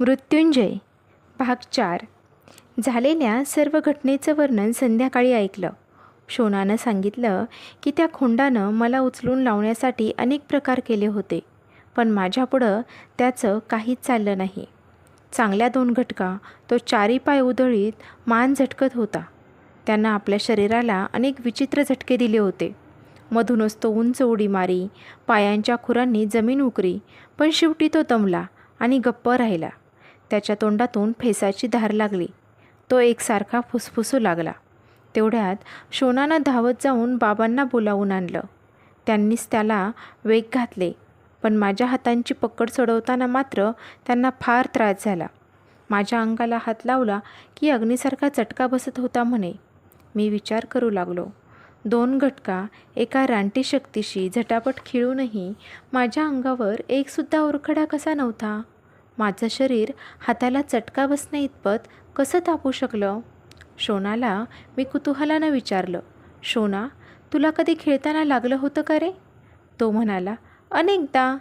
मृत्युंजय भाग चार. झालेल्या सर्व घटनेचं वर्णन संध्याकाळी ऐकलं. शोनानं सांगितलं की त्या खोंडानं मला उचलून लावण्यासाठी अनेक प्रकार केले होते पण माझ्यापुढं त्याचं काहीच चाललं नाही. चांगल्या दोन घटका तो चारी पाय उधळीत मान झटकत होता. त्यांना आपल्या शरीराला अनेक विचित्र झटके दिले होते. मधूनच तो उंच उडी मारी पायांच्या खुरांनी जमीन उकरी पण शेवटी तो दमला आणि गप्प राहिला. त्याच्या तोंडातून फेसाची धार लागली. तो एकसारखा फुसफुसू लागला. तेवढ्यात शोनानं धावत जाऊन बाबांना बोलावून आणलं. त्यांनीच त्याला वेग घातले पण माझ्या हातांची पकड सोडवताना मात्र त्यांना फार त्रास झाला. माझ्या अंगाला हात लावला की अग्नीसारखा चटका बसत होता म्हणे. मी विचार करू लागलो. दोन घटका एका रानटी शक्तीशी झटापट खिळूनही माझ्या अंगावर एकसुद्धा ओरखडा कसा नव्हता? माझं शरीर हाताला चटका बसण्या इतपत कसं तापू शकलं? शोनाला मी कुतूहलानं विचारलं शोना तुला कधी खेळताना लागलं होतं का रे? तो म्हणाला अनेकदा.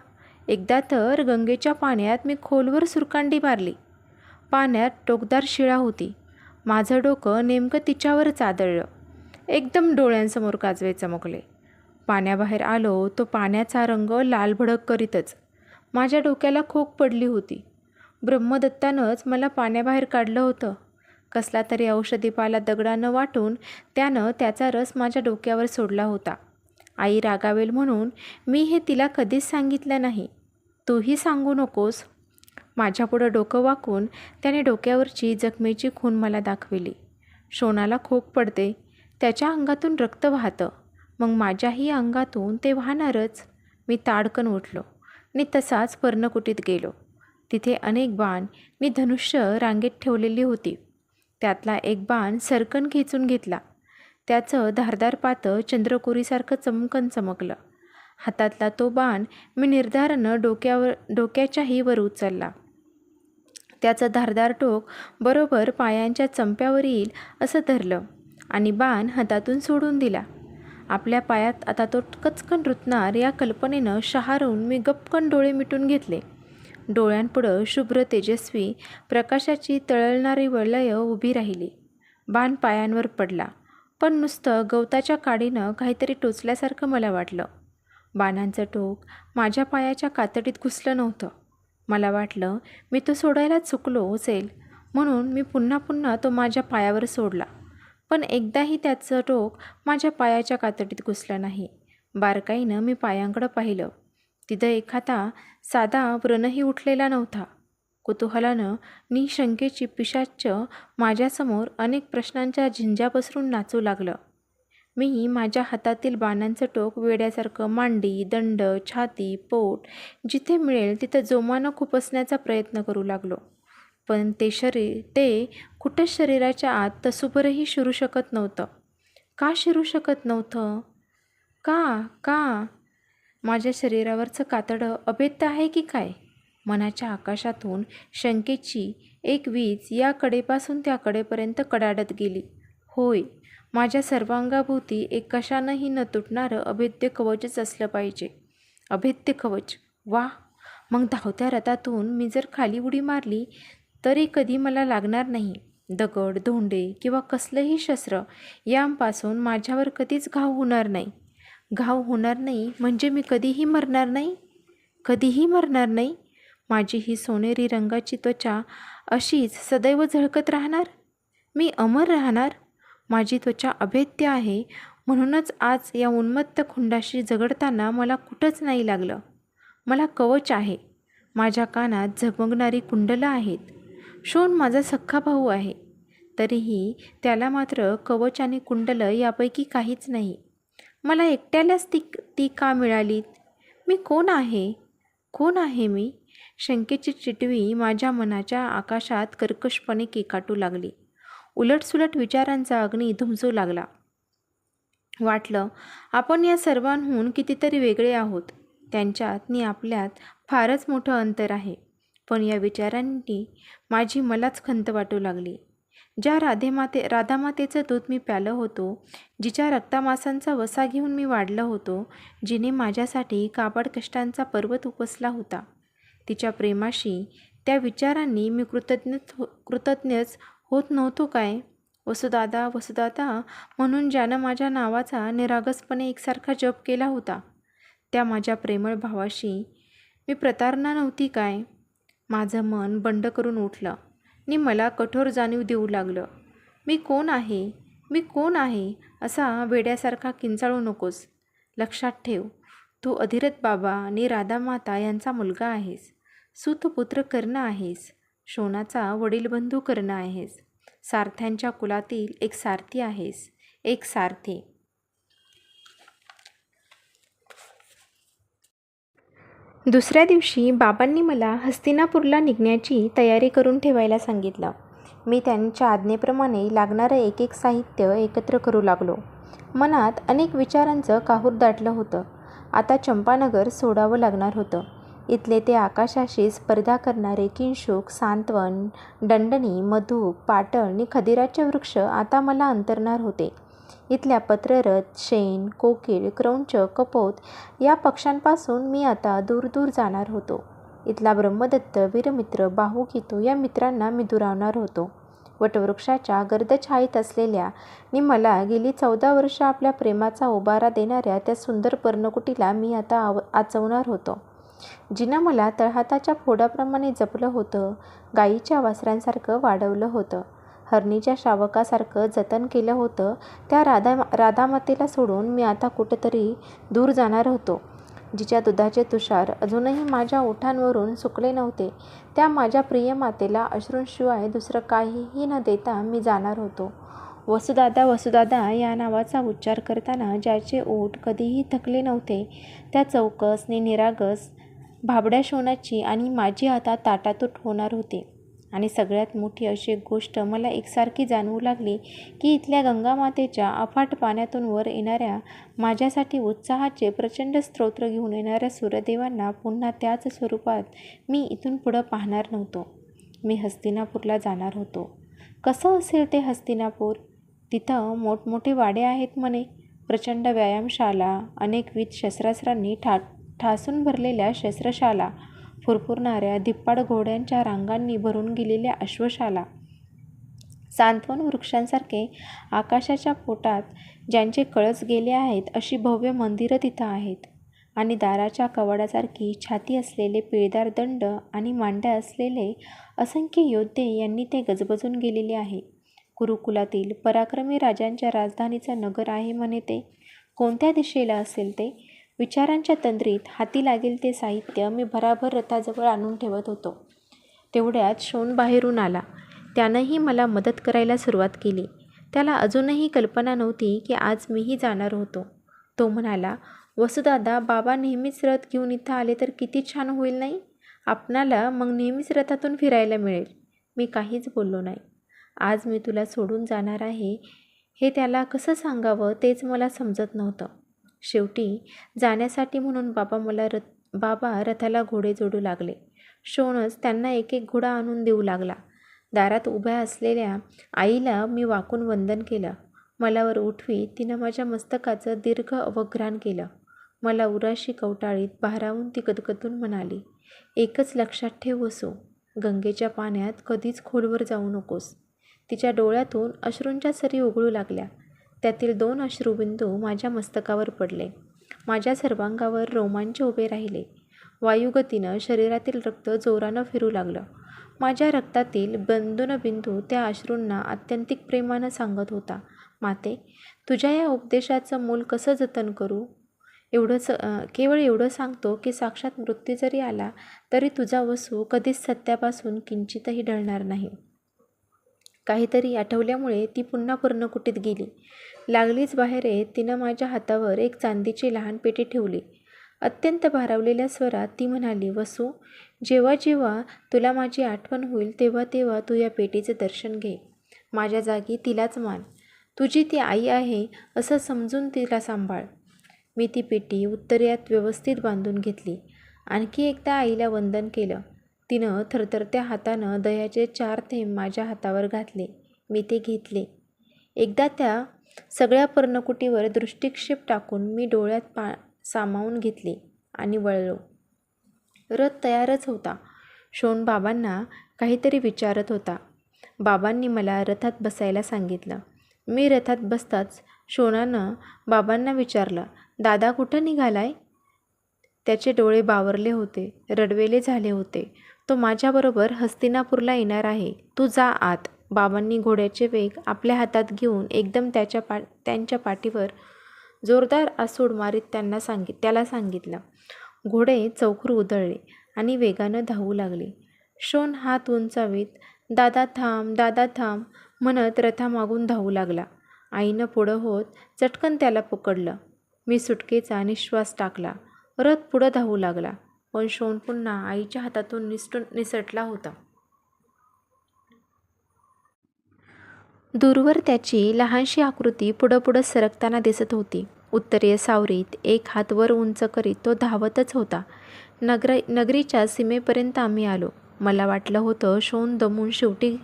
एकदा तर गंगेच्या पाण्यात मी खोलवर सुरकांडी मारली. पाण्यात टोकदार शिळा होती. माझं डोकं नेमकं तिच्यावरच आदळलं. एकदम डोळ्यांसमोर काजवे चमकले. पाण्याबाहेर आलो तो पाण्याचा रंग लाल भडक करीतच. माझ्या डोक्याला खोक पडली होती. ब्रह्मदत्तानंच मला पाण्याबाहेर काढलं होतं. कसला तरी औषधीपाला दगडानं वाटून त्यानं त्याचा रस माझ्या डोक्यावर सोडला होता. आई रागावेल म्हणून मी हे तिला कधीच सांगितलं नाही. तूही सांगू नकोस. माझ्यापुढं डोकं वाकून त्याने डोक्यावरची जखमेची खून मला दाखविली. शोनाला खोक पडते. त्याच्या अंगातून रक्त वाहतं. मग माझ्याही अंगातून ते वाहणारच. मी ताडकन उठलो. आणि तसाच पर्णकुटीत गेलो. तिथे अनेक बाण मी धनुष्य रांगेत ठेवलेली होती. त्यातला एक बाण सरकन खेचून घेतला. त्याचं धारदार पातं चंद्रकोरीसारखं चमकन चमकलं. हातातला तो बाण मी निर्धारानं डोक्यावर डोक्याच्याही वर उचलला. त्याचं धारदार टोक बरोबर पायांच्या चंप्यावर येईल असं धरलं आणि बाण हातातून सोडून दिला. आपल्या पायात आता तो कचकन रुतणार या कल्पनेनं शहारून मी गपकन डोळे मिटून घेतले. डोळ्यांपुढं शुभ्र तेजस्वी प्रकाशाची तळलणारी वलय उभी राहिली. बाण पायांवर पडला. पण नुसतं गवताच्या काडीनं काहीतरी टोचल्यासारखं मला वाटलं. बाणांचं टोक माझ्या पायाच्या कातडीत घुसलं नव्हतं. मला वाटलं मी तो सोडायला चुकलो असेल म्हणून मी पुन्हा पुन्हा तो माझ्या पायावर सोडला. पण एकदाही त्याचं टोक माझ्या पायाच्या कातडीत घुसलं नाही. बारकाईनं मी पायांकडं पाहिलं. तिथं एखादा साधा व्रणही उठलेला नव्हता. कुतूहलानं निशंकेची पिशाच्च माझ्यासमोर अनेक प्रश्नांच्या झिंज्या पसरून नाचू लागलं. मी माझ्या हातातील बाणांचं टोक वेड्यासारखं मांडी दंड छाती पोट जिथे मिळेल तिथं जोमानं खुपसण्याचा प्रयत्न करू लागलो. पण ते शरीर ते कुठंच शरीराच्या आत तसुभरही शिरू शकत नव्हतं. का शिरू शकत नव्हतं? का? का? माझ्या शरीरावरचं कातडं अभेद्य आहे की काय? मनाच्या आकाशातून शंकेची एक वीज या कडेपासून त्या कडेपर्यंत कडाडत गेली. होय माझ्या सर्वांगाभोवती एक कशानंही न तुटणारं अभेद्य कवचच असलं पाहिजे. अभेद्य कवच. वा! मग धावत्या रथातून मी जर खाली उडी मारली तरी कधी मला लागणार नाही. दगड धोंडे किंवा कसलंही शस्त्र यांपासून माझ्यावर कधीच घाव होणार नाही. घाव होणार नाही म्हणजे मी कधीही मरणार नाही? कधीही मरणार नाही? माझी ही सोनेरी रंगाची त्वचा अशीच सदैव झळकत राहणार? मी अमर राहणार? माझी त्वचा अभेद्य आहे. म्हणूनच आज या उन्मत्त खुंडाशी झगडताना मला कुठंच नाही लागलं. मला कवच आहे. माझ्या कानात झगमगणारी कुंडलं आहेत. शोन माझा सख्खा भाऊ आहे. तरीही त्याला मात्र कवच आणि कुंडलं यापैकी काहीच नाही. मला एकट्यालाच ती ती का मिळालीत? मी कोण आहे? कोण आहे मी? शंकेची चिटवी माझ्या मनाच्या आकाशात कर्कशपणे केकाटू लागली. उलटसुलट विचारांचा अग्नी धुमसू लागला. वाटलं आपण या सर्वांहून कितीतरी वेगळे आहोत. त्यांच्यात आणि आपल्यात फारच मोठं अंतर आहे. पण या विचारांनी माझी मलाच खंत वाटू लागली. ज्या राधेमाते राधामातेचं दूध मी प्यालं होतो जिच्या रक्तामासांचा वसा घेऊन मी वाढलं होतो जिने माझ्यासाठी काबड कष्टांचा पर्वत उपसला होता. तिच्या प्रेमाशी त्या विचारांनी मी कृतज्ञ हो, कृतज्ञच होत नव्हतो काय? वसुदादा वसुदादा म्हणून ज्यानं माझ्या नावाचा निरागसपणे एकसारखा जप केला होता त्या माझ्या प्रेमळ भावाशी मी प्रतारणा नव्हती काय? माझं मन बंड करून उठलं. नि मला कठोर जाणीव देऊ लागलं. मी कोण आहे? मी कोण आहे? असा वेड्यासारखा किंचाळू नकोस. लक्षात ठेव तू अधिरथ बाबा आणि राधामाता यांचा मुलगा आहेस. सुतपुत्र कर्ण आहेस. शोनाचा वडीलबंधू कर्ण आहेस. सारथ्यांच्या कुलातील एक सारथी आहेस. एक सारथी. दुसऱ्या दिवशी बाबांनी मला हस्तिनापूरला निघण्याची तयारी करून ठेवायला सांगितलं. मी त्यांच्या आज्ञेप्रमाणे लागणारं एक एक साहित्य एकत्र करू लागलो. मनात अनेक विचारांचं काहूर दाटलं होतं. आता चंपानगर सोडावं लागणार होतं. इथले ते आकाशाशी स्पर्धा करणारे किंशुक सांत्वन दंडणी मधुक पाटण आणि खदिराचे वृक्ष आता मला अंतरणार होते. इथल्या पत्ररथ शेण कोकिळ क्रौंच कपोत या पक्ष्यांपासून मी आता दूर दूर जाणार होतो. इथला ब्रह्मदत्त वीरमित्र बाहुकितू या मित्रांना मी दुरावणार होतो. वटवृक्षाच्या गर्दछाईत असलेल्या नि मला गेली चौदा वर्ष आपल्या प्रेमाचा उबारा देणाऱ्या त्या सुंदर पर्णकुटीला मी आता आव आचवणार होतो. जिनं मला तळहाताच्या फोडाप्रमाणे जपलं होतं गाईच्या वासरांसारखं वाढवलं होतं. हरणीच्या शावकासारखं जतन केलं होतं त्या राधा राधामातेला सोडून मी आता कुठंतरी दूर जाणार होतो. जिच्या दुधाचे तुषार अजूनही माझ्या ओठांवरून सुकले नव्हते त्या माझ्या प्रिय मातेला अश्रूंशिवाय दुसरं काहीही न देता मी जाणार होतो. वसुदादा वसुदादा या नावाचा उच्चार करताना ज्याचे ओठ कधीही थकले नव्हते त्या चौकस नि निरागस भाबड्या शोणाची आणि माझी आता ताटातूट होणार होती. आणि सगळ्यात मोठी अशी एक गोष्ट मला एकसारखी जाणवू लागली की इथल्या गंगामातेच्या अफाट पाण्यातून वर येणाऱ्या माझ्यासाठी उत्साहाचे प्रचंड स्तोत्र घेऊन येणाऱ्या सूर्यदेवांना पुन्हा त्याच स्वरूपात मी इथून पुढं पाहणार नव्हतो. मी हस्तिनापूरला जाणार होतो. कसं असेल ते हस्तिनापूर? तिथं मोठमोठे वाडे आहेत म्हणे. प्रचंड व्यायामशाला अनेकविध शस्त्रास्त्रांनी ठा ठासून भरलेल्या शस्त्रशाला फुरफुरणाऱ्या धिप्पाड घोड्यांच्या रांगांनी भरून गेलेल्या अश्वशाला. सांत्वन वृक्षांसारखे आकाशाच्या पोटात ज्यांचे कळस गेले आहेत अशी भव्य मंदिरं तिथं आहेत. आणि दाराच्या कवाडासारखी छाती असलेले पिळदार दंड आणि मांड्या असलेले असंख्य योद्धे यांनी ते गजबजून गेलेले आहे. कुरुकुलातील पराक्रमी राजांच्या राजधानीचं नगर आहे म्हणे ते. कोणत्या दिशेला असेल ते? विचारांच्या तंद्रीत हाती लागेल ते साहित्य मी भराभर रथाजवळ आणून ठेवत होतो. तेवढ्यात शोन बाहेरून आला. त्यानंही मला मदत करायला सुरुवात केली. त्याला अजूनही कल्पना नव्हती की आज मीही जाणार होतो. तो म्हणाला वसुदादा बाबा नेहमीच रथ घेऊन इथं आले तर किती छान होईल नाही? आपणाला मग नेहमीच रथातून फिरायला मिळेल. मी काहीच बोललो नाही. आज मी तुला सोडून जाणार आहे हे त्याला कसं सांगावं तेच मला समजत नव्हतं. शेवटी जाण्यासाठी म्हणून बाबा मला रथ बाबा रथाला घोडे जोडू लागले. शोणच त्यांना एक एक घोडा आणून देऊ लागला. दारात उभ्या असलेल्या आईला मी वाकून वंदन केलं. मलावर उठवी तिनं माझ्या मस्तकाचं दीर्घ अवघ्राण केलं. मला उराशी कवटाळीत भारावून ती गदगदून म्हणाली एकच लक्षात ठेव असो गंगेच्या पाण्यात कधीच खोलवर जाऊ नकोस. तिच्या डोळ्यातून अश्रूंच्या सरी उघळू लागल्या. त्यातील दोन अश्रुबिंदू माझ्या मस्तकावर पडले. माझ्या सर्वांगावर रोमांच उभे राहिले. वायुगतीनं शरीरातील रक्त जोरानं फिरू लागलं. माझ्या रक्तातील बिंदू त्या अश्रूंना आत्यंतिक प्रेमानं सांगत होता. माते तुझ्या या उपदेशाचं मूल कसं जतन करू? एवढंच केवळ एवढं सांगतो की साक्षात मृत्यू जरी आला तरी तुझा वसू कधीच सत्यापासून किंचितही ढळणार नाही. काहीतरी आठवल्यामुळे ती पुन्हा पर्णकुटीत गेली. लागलीच बाहेर येत तिनं माझ्या हातावर एक चांदीची लहान पेटी ठेवली. अत्यंत भारावलेल्या स्वरात ती म्हणाली वसू जेव्हा जेव्हा तुला माझी आठवण होईल तेव्हा तेव्हा तू या पेटीचे दर्शन घे. माझ्या जागी तिलाच मान. तुझी ती आई आहे असं समजून तिला सांभाळ. मी ती पेटी उत्तरेत व्यवस्थित बांधून घेतली. आणखी एकदा आईला वंदन केलं. तिनं थरथरत्या हातानं दह्याचे चार थेंब माझ्या हातावर घातले. मी ते घेतले. एकदा त्या सगळ्या पर्णकुटीवर दृष्टिक्षेप टाकून मी डोळ्यात पा सामावून घेतले आणि वळलो. रथ तयारच होता. शोन बाबांना काहीतरी विचारत होता. बाबांनी मला रथात बसायला सांगितलं. मी रथात बसताच शोनानं बाबांना विचारलं दादा कुठं निघालाय? त्याचे डोळे बावरले होते रडवेले झाले होते. तो माझ्याबरोबर हस्तिनापूरला येणार आहे. तू जा आत. बाबांनी घोड्याचे वेग आपल्या हातात घेऊन एकदम त्याच्या पा त्यांच्या पाठीवर जोरदार आसूड मारीत त्यांना सांगित त्याला सांगितलं. घोडे चौखरू उधळले आणि वेगानं धावू लागले. शोन हात उंचावीत दादा थांब दादा थांब म्हणत रथामागून धावू लागला. आईनं पुढं होत चटकन त्याला पकडलं. मी सुटकेचा निश्वास टाकला. रथ पुढं धावू लागला. पण शोन पुन्हा आईच्या हातातून निसटून निसटला होता. दूरवर त्याची लहानशी आकृती पुढं पुढं सरकताना दिसत होती. उत्तरीय सावरीत एक हात वर उंच करीत तो धावतच होता. नगर नगरीच्या सीमेपर्यंत आम्ही आलो. मला वाटलं होतं शोन दमून शेवटी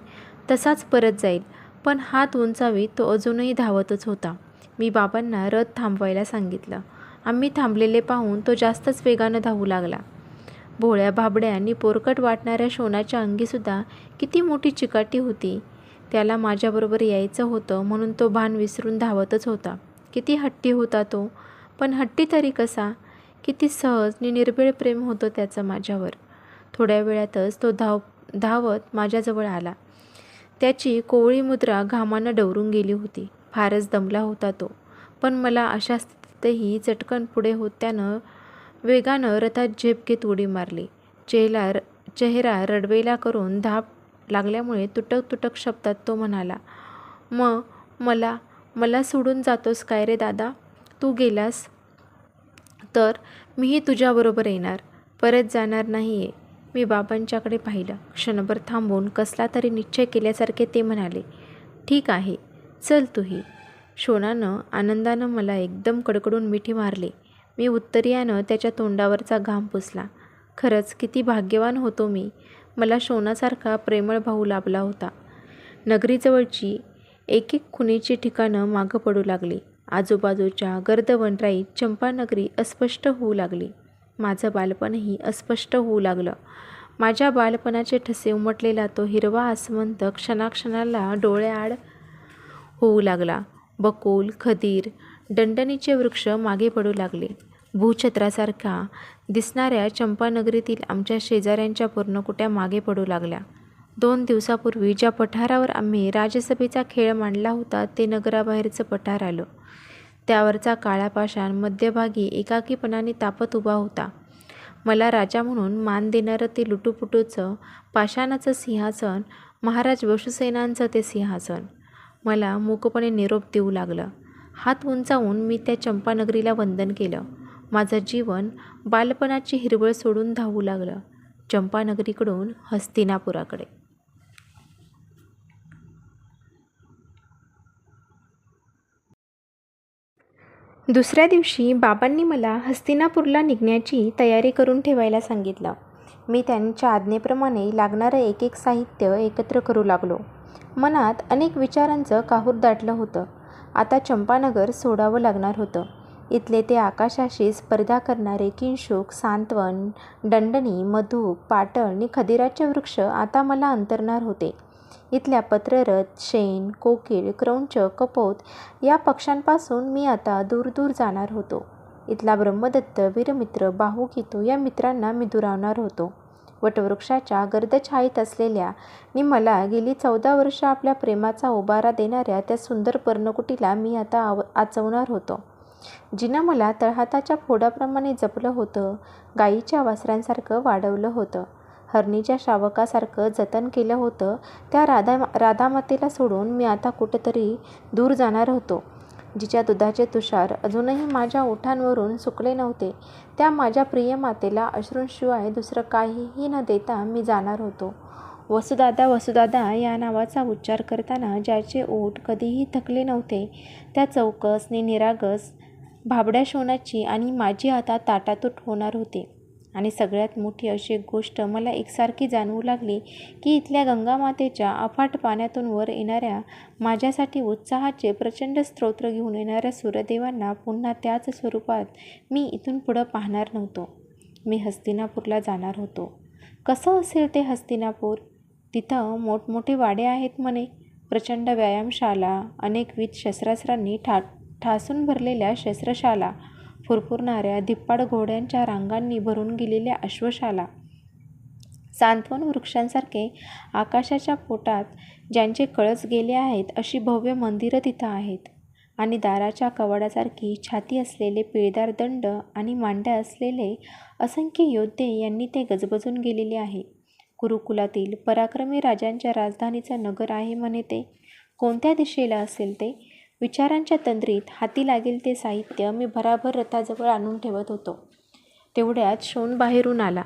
तसाच परत जाईल पण हात उंचावीत तो अजूनही धावतच होता. मी बाबांना रथ थांबवायला सांगितलं. आम्ही थांबलेले पाहून तो जास्तच वेगानं धावू लागला. भोळ्या भाबड्या आणि पोरकट वाटणाऱ्या शोनाच्या अंगीसुद्धा किती मोठी चिकाटी होती. त्याला माझ्याबरोबर यायचं होतं म्हणून तो भान विसरून धावतच होता. किती हट्टी होता तो. पण हट्टी तरी कसा? किती सहज आणि निर्भीळ प्रेम होतं त्याचं माझ्यावर. थोड्या वेळातच तो धाव धावत माझ्याजवळ आला. त्याची कोवळी मुद्रा घामानं डवरून गेली होती. फारच दमला होता तो. पण मला अशा स्थितीतही चटकन पुढे होत त्यानं वेगानं रथात झेप घेत उडी मारली. चेहरा र चेहरा रडवेला करून धाप लागल्यामुळे तुटक तुटक शब्दात तो म्हणाला मग मला मला सोडून जातोस काय रे दादा? तू गेलास तर मीही तुझ्याबरोबर येणार. परत जाणार नाही आहे मी बाबांच्याकडे पाहिलं. क्षणभर थांबून कसला तरी निश्चय केल्यासारखे ते म्हणाले ठीक आहे चल तूही. शोनानं आनंदानं मला एकदम कडकडून मिठी मारले. मी उत्तरीयानं त्याच्या तोंडावरचा घाम पुसला. खरंच किती भाग्यवान होतो मी. मला शोनासारखा प्रेमळ भाऊ लाभला होता. नगरीजवळची एक एक खुणेची ठिकाणं मागं पडू लागली. आजूबाजूच्या गर्द वनराईत चंपानगरी अस्पष्ट होऊ लागली. माझं बालपणही अस्पष्ट होऊ लागलं. माझ्या बालपणाचे ठसे उमटलेला तो हिरवा आसमंत क्षणाक्षणाला डोळ्याआड होऊ लागला. बकोल खदीर दंडणीचे वृक्ष मागे पडू लागले. भूछत्रासारख्या दिसणाऱ्या चंपानगरीतील आमच्या शेजाऱ्यांच्या पर्णकुट्या मागे पडू लागल्या. दोन दिवसापूर्वी ज्या पठारावर आम्ही राजसभेचा खेळ मांडला होता ते नगराबाहेरचं पठार आलं. त्यावरचा काळा पाषाण मध्यभागी एकाकीपणाने तापत उभा होता. मला राजा म्हणून मान देणारं ते लुटूपुटूचं पाषाणाचं सिंहासन महाराज वशुसेनांचं ते सिंहासन. मला मूकपणे निरोप देऊ लागलं. हात उंचावून मी त्या चंपानगरीला वंदन केलं. माझं जीवन बालपणाची हिरवळ सोडून धावू लागलं चंपानगरीकडून हस्तिनापुराकडे. दुसऱ्या दिवशी बाबांनी मला हस्तिनापूरला निघण्याची तयारी करून ठेवायला सांगितलं. मी त्यांच्या आज्ञेप्रमाणे लागणारं एक एक साहित्य एकत्र करू लागलो. मनात अनेक विचारांचं काहूर दाटलं होतं. आता चंपानगर सोडावं लागणार होतं. इथले ते आकाशाशी स्पर्धा करणारे किंशुक सांत्वन दंडनी मधुक पाटण आणि खदिराचे वृक्ष आता मला अंतरणार होते. इथल्या पत्ररथ शेण कोकिळ क्रौंच कपोत या पक्ष्यांपासून मी आता दूर दूर जाणार होतो. इथला ब्रह्मदत्त वीरमित्र बाहुकितो या मित्रांना मी दुरावणार होतो. वटवृक्षाच्या गर्दछाईत असलेल्या नि मला गेली चौदा वर्ष आपल्या प्रेमाचा उबारा देणाऱ्या त्या सुंदर पर्णकुटीला मी आता आव आचवणार होतो. जिनं मला तळहाताच्या फोडाप्रमाणे जपलं होतं गाईच्या वासऱ्यांसारखं वाढवलं होतं. हरणीच्या शावकासारखं जतन केलं होतं त्या राधा राधामातेला सोडून मी आता कुठंतरी दूर जाणार होतो. जिच्या दुधाचे तुषार अजूनही माझ्या ओठांवरून सुकले नव्हते त्या माझ्या प्रिय मातेला अश्रूंशिवाय दुसरं काहीही न देता मी जाणार होतो. वसुदादा वसुदादा या नावाचा उच्चार करताना ज्याचे ओठ कधीही थकले नव्हते त्या चौकस नि निरागस भाबड्या शोनाची आणि माझी आता ताटातूट होणार होती. आणि सगळ्यात मोठी अशी एक गोष्ट मला एकसारखी जाणवू लागली की इथल्या गंगामातेच्या अफाट पाण्यातून वर येणाऱ्या माझ्यासाठी उत्साहाचे प्रचंड स्तोत्र घेऊन येणाऱ्या सूर्यदेवांना पुन्हा त्याच स्वरूपात मी इथून पुढं पाहणार नव्हतो. मी हस्तिनापूरला जाणार होतो. कसं असेल ते हस्तिनापूर? तिथं मोठमोठे वाडे आहेत म्हणे. प्रचंड व्यायामशाला अनेकविध शस्त्रास्त्रांनी ठा ठासून भरलेल्या शस्त्रशाला फुरफुरणाऱ्या धिप्पाड घोड्यांच्या रांगांनी भरून गेलेल्या अश्वशाला. सांत्वन वृक्षांसारखे आकाशाच्या पोटात ज्यांचे कळस गेले आहेत अशी भव्य मंदिरं तिथं आहेत. आणि दाराच्या कवाडासारखी छाती असलेले पिळदार दंड आणि मांड्या असलेले असंख्य योद्धे यांनी ते गजबजून गेलेले आहे. गुरुकुलातील पराक्रमी राजांच्या राजधानीचं नगर आहे म्हणे ते. कोणत्या दिशेला असेल ते? विचारांच्या तंद्रीत हाती लागेल ते साहित्य मी भराभर रथाजवळ आणून ठेवत होतो. तेवढ्यात शोन बाहेरून आला.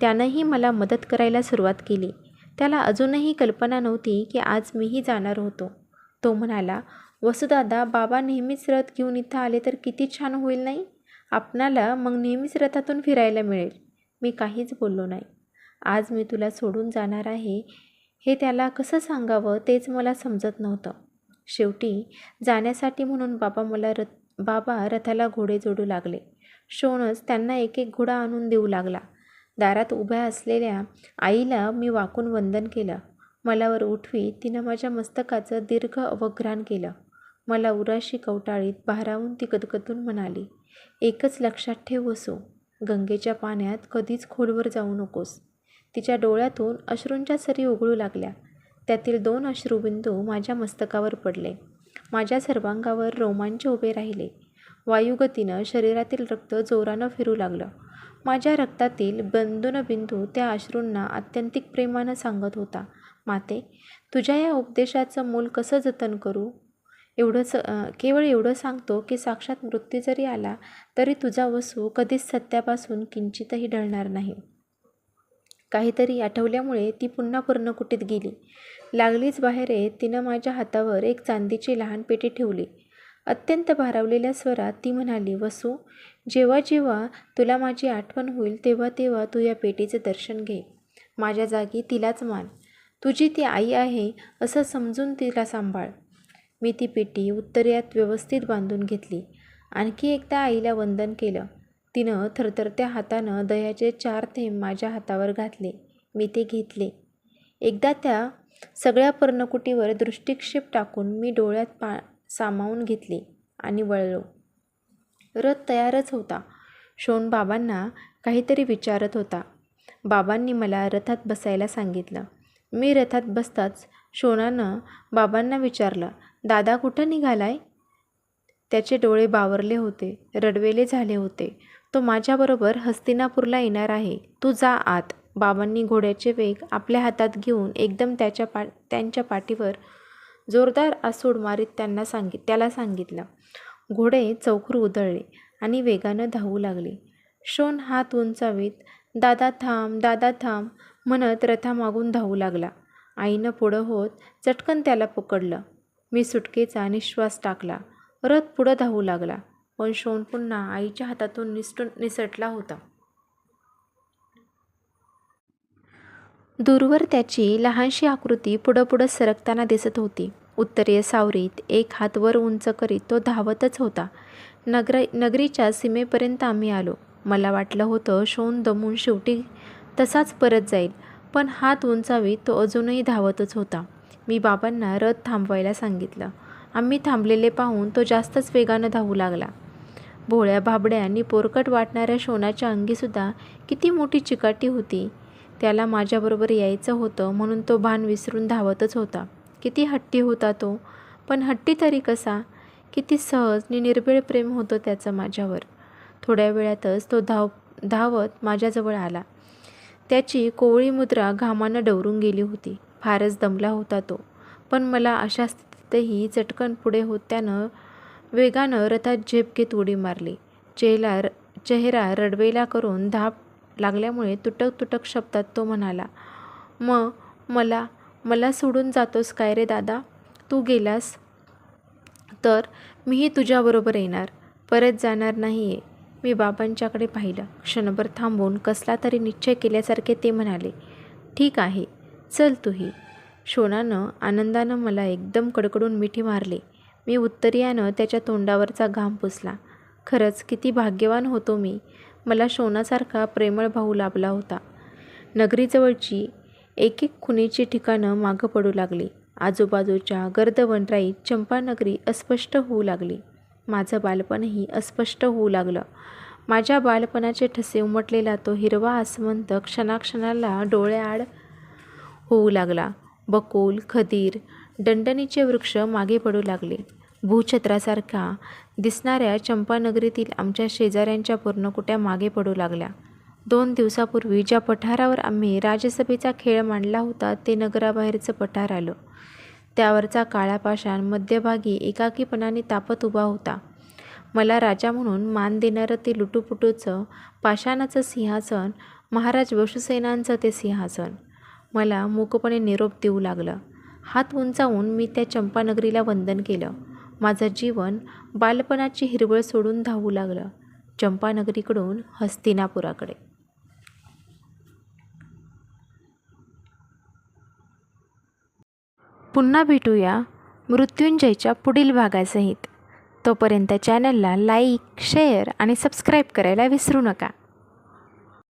त्यानंही मला मदत करायला सुरुवात केली. त्याला अजूनही कल्पना नव्हती की आज मीही जाणार होतो. तो म्हणाला वसुदादा बाबा नेहमीच रथ घेऊन इथं आले तर किती छान होईल नाही? आपणाला मग नेहमीच रथातून फिरायला मिळेल. मी काहीच बोललो नाही. आज मी तुला सोडून जाणार आहे हे त्याला कसं सांगावं तेच मला समजत नव्हतं. शेवटी जाण्यासाठी म्हणून बाबा मला रथ बाबा रथाला घोडे जोडू लागले. शोणच त्यांना एक एक घोडा आणून देऊ लागला. दारात उभ्या असलेल्या आईला मी वाकून वंदन केलं. मलावर उठवी तिनं माझ्या मस्तकाचं दीर्घ अवघ्राण केलं. मला उराशी कवटाळीत भारावून ती गदगदून म्हणाली एकच लक्षात ठेव असो गंगेच्या पाण्यात कधीच खोलवर जाऊ नकोस. तिच्या डोळ्यातून अश्रूंच्या सरी उघळू लागल्या. त्यातील दोन अश्रुबिंदू माझ्या मस्तकावर पडले. माझ्या सर्वांगावर रोमांच उभे राहिले. वायुगतीनं शरीरातील रक्त जोरानं फिरू लागलं. माझ्या रक्तातील बंधुनबिंदू त्या अश्रूंना आत्यंतिक प्रेमानं सांगत होता माते तुझ्या या उपदेशाचं मूल कसं जतन करू? एवढंच केवळ एवढं सांगतो की साक्षात मृत्यू जरी आला तरी तुझा वसू कधीच सत्यापासून किंचितही ढळणार नाही काहीतरी आठवल्यामुळे ती पुन्हा पर्णकुटीत गेली. लागलीच बाहेर येत तिनं माझ्या हातावर एक चांदीची लहान पेटी ठेवली. अत्यंत भारावलेल्या स्वरात ती म्हणाली वसू जेव्हा जेव्हा तुला माझी आठवण होईल तेव्हा तेव्हा तू या पेटीचं दर्शन घे. माझ्या जागी तिलाच मान. तुझी ती आई आहे असं समजून तिला सांभाळ. मी ती पेटी उत्तरेत व्यवस्थित बांधून घेतली. आणखी एकदा आईला वंदन केलं. तिनं थरथरत्या हातानं दह्याचे चार थेंब माझ्या हातावर घातले. मी ते घेतले. एकदा त्या सगळ्या पर्णकुटीवर दृष्टिक्षेप टाकून मी डोळ्यात पा सामावून घेतले आणि वळलो. रथ तयारच होता. शोन बाबांना काहीतरी विचारत होता. बाबांनी मला रथात बसायला सांगितलं. मी रथात बसताच शोनानं बाबांना विचारलं दादा कुठं निघालाय? त्याचे डोळे बावरले होते रडवेले झाले होते. तो माझ्याबरोबर हस्तिनापूरला येणार आहे. तू जा आत. बाबांनी घोड्याचे वेग आपल्या हातात घेऊन एकदम त्याच्या पा त्यांच्या पाठीवर जोरदार आसूड मारीत त्यांना सांगित त्याला सांगितलं. घोडे चौखर उधळले आणि वेगानं धावू लागले. शोन हात उंचावीत दादा थांब दादा थांब म्हणत रथामागून धावू लागला. आईनं पुढं होत चटकन त्याला पकडलं. मी सुटकेचा निश्वास टाकला. रथ पुढं धावू लागला. पण शोन पुन्हा आईच्या हातातून निसटून निसटला होता. दूरवर त्याची लहानशी आकृती पुढं पुढं सरकताना दिसत होती. उत्तरीय सावरीत एक हात वर उंच करीत तो धावतच होता. नगर नगरीच्या सीमेपर्यंत आम्ही आलो. मला वाटलं होतं शोन दमून शेवटी तसाच परत जाईल पण हात उंचावीत तो अजूनही धावतच होता. मी बाबांना रथ थांबवायला सांगितलं. आम्ही थांबलेले पाहून तो जास्तच वेगानं धावू लागला. भोळ्या भाबड्या आणि पोरकट वाटणाऱ्या शोनाच्या अंगीसुद्धा किती मोठी चिकाटी होती. त्याला माझ्याबरोबर यायचं होतं म्हणून तो भान विसरून धावतच होता. किती हट्टी होता तो. पण हट्टी तरी कसा? किती सहज आणि निर्भीळ प्रेम होतं त्याचं माझ्यावर. थोड्या वेळातच तो धाव धावत माझ्याजवळ आला. त्याची कोवळी मुद्रा घामानं डवरून गेली होती. फारच दमला होता तो. पण मला अशा स्थितीतही चटकन पुढे होत त्यानं वेगानं रथात झेप घेत उडी मारली. चेहरा चेहरा रडवेला करून धाप लागल्यामुळे तुटक तुटक शब्दात तो म्हणाला मग मला मला सोडून जातोस काय रे दादा? तू गेलास तर मीही तुझ्याबरोबर येणार. परत जाणार नाही आहे मी बाबांच्याकडे पाहिलं. क्षणभर थांबून कसला तरी निश्चय केल्यासारखे ते म्हणाले ठीक आहे चल तूही. शोनानं आनंदानं मला एकदम कडकडून मिठी मारली. मी उत्तरीयानं त्याच्या तोंडावरचा घाम पुसला. खरंच किती भाग्यवान होतो मी. मला शोनासारखा प्रेमळ भाऊ लाभला होता. नगरीजवळची एक एक खुणेची ठिकाणं मागं पडू लागली. आजूबाजूच्या गर्द वनराईत चंपानगरी अस्पष्ट होऊ लागली. माझं बालपणही अस्पष्ट होऊ लागलं. माझ्या बालपणाचे ठसे उमटलेला तो हिरवा आसमंत क्षणाक्षणाला डोळ्याआड होऊ लागला. बकुल खदीर दंडणीचे वृक्ष मागे पडू लागले. भूछत्रासारखा दिसणाऱ्या चंपानगरीतील आमच्या शेजाऱ्यांच्या पर्णकुट्या मागे पडू लागल्या. दोन दिवसापूर्वी ज्या पठारावर आम्ही राज्यसभेचा खेळ मांडला होता ते नगराबाहेरचं पठार आलं. त्यावरचा काळा पाषाण मध्यभागी एकाकीपणाने तापत उभा होता. मला राजा म्हणून मान देणारं ते लुटूपुटूचं पाषाणाचं सिंहासन महाराज वशुसेनांचं ते सिंहासन. मला मूकपणे निरोप देऊ लागलं. हात उंचावून मी त्या चंपानगरीला वंदन केलं. माझं जीवन बालपणाची हिरवळ सोडून धावू लागलं चंपानगरीकडून हस्तिनापुराकडे. पुन्हा भेटूया मृत्युंजयच्या पुढील भागासहित. तोपर्यंत चॅनलला लाईक शेअर आणि सबस्क्राईब करायला विसरू नका.